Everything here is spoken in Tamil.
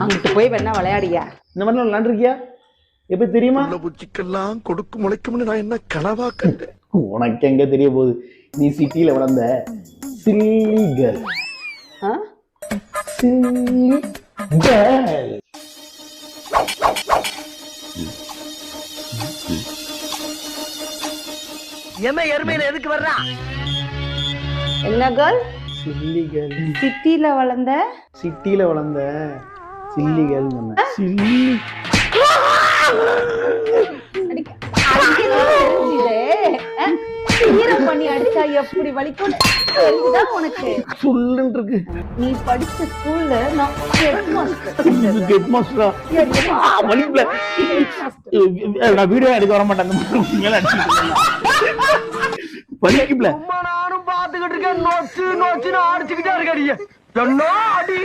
அங்கிட்டு போய் வேணா விளையாடியா. இந்த மாதிரிலாம் விளாண்டுருக்கியா எப்படி தெரியுமா? பூச்சிக்கெல்லாம் கொடுக்கு முளைக்கும்னு நான் என்ன கனவா கண்டேன். உனக்கு எங்க தெரிய போகுது? நீ சிட்டியில வளர்ந்த சில்லி கேர்ள் ஆ? சில்லி கேர்ள் எம எருமையில எதுக்கு வர்றா? என்ன கேர்ள் சில்லி கேர்ள் சிட்டில வளர்ந்த சிட்டியில வளர்ந்த சில்லி. கேர்ள் சொன்ன சில்லி பண்ணி அடிச்சா எப்படி வலிக்கும்? உனக்கு? சொல்லுன்னு இருக்கு நீ படிச்ச ஸ்கூல்ல நான் ஹெட் மாஸ்டர் ஹெட் மாஸ்டரா வலிக்கல நான் வீடியோ எடுக்க வர மாட்டேன். அந்த மாதிரி மேல இருக்கேன். நோச்சு நோச்சுன்னு அடிச்சுக்கிட்டே இருக்காடிய என்ன அடி?